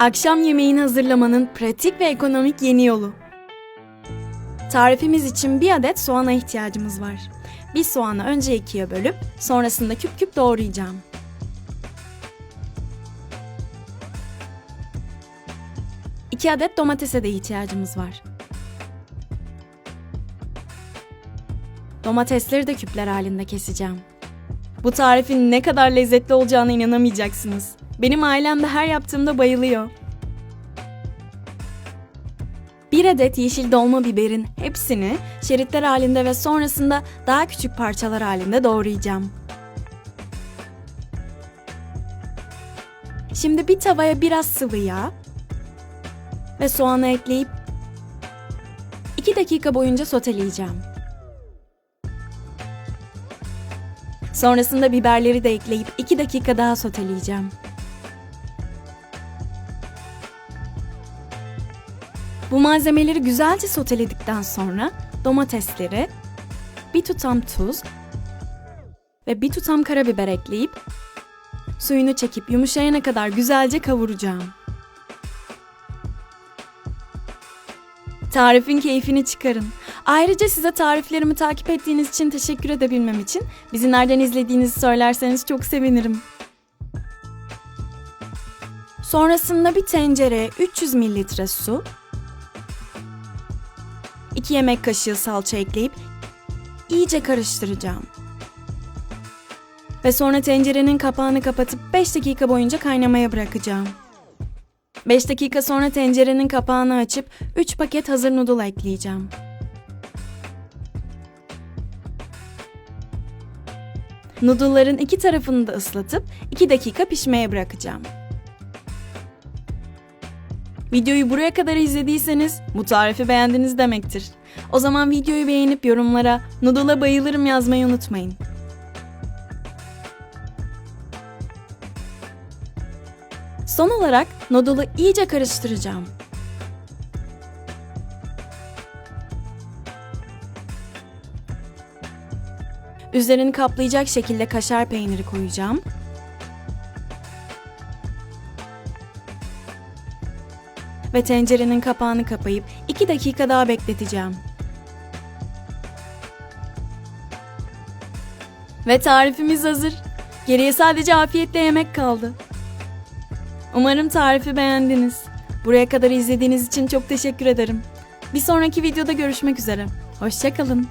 Akşam yemeğini hazırlamanın pratik ve ekonomik yeni yolu. Tarifimiz için bir adet soğana ihtiyacımız var. Bir soğanı önce ikiye bölüp sonrasında küp küp doğrayacağım. İki adet domatese de ihtiyacımız var. Domatesleri de küpler halinde keseceğim. Bu tarifin ne kadar lezzetli olacağına inanamayacaksınız. Benim ailem de her yaptığımda bayılıyor. Bir adet yeşil dolma biberin hepsini şeritler halinde ve sonrasında daha küçük parçalar halinde doğrayacağım. Şimdi bir tavaya biraz sıvı yağ ve soğanı ekleyip 2 dakika boyunca soteleyeceğim. Sonrasında biberleri de ekleyip 2 dakika daha soteleyeceğim. Bu malzemeleri güzelce soteledikten sonra domatesleri, bir tutam tuz ve bir tutam karabiber ekleyip suyunu çekip yumuşayana kadar güzelce kavuracağım. Tarifin keyfini çıkarın. Ayrıca size tariflerimi takip ettiğiniz için teşekkür edebilmem için bizi nereden izlediğinizi söylerseniz çok sevinirim. Sonrasında bir tencereye 300 mililitre su, 2 yemek kaşığı salça ekleyip iyice karıştıracağım. Ve sonra tencerenin kapağını kapatıp 5 dakika boyunca kaynamaya bırakacağım. 5 dakika sonra tencerenin kapağını açıp 3 paket hazır noodle ekleyeceğim. Noodle'ların iki tarafını da ıslatıp 2 dakika pişmeye bırakacağım. Videoyu buraya kadar izlediyseniz bu tarifi beğendiniz demektir. O zaman videoyu beğenip yorumlara noodle'a bayılırım yazmayı unutmayın. Son olarak noodle'ı iyice karıştıracağım. Üzerini kaplayacak şekilde kaşar peyniri koyacağım. Ve tencerenin kapağını kapayıp 2 dakika daha bekleteceğim. Ve tarifimiz hazır. Geriye sadece afiyetle yemek kaldı. Umarım tarifi beğendiniz. Buraya kadar izlediğiniz için çok teşekkür ederim. Bir sonraki videoda görüşmek üzere. Hoşçakalın.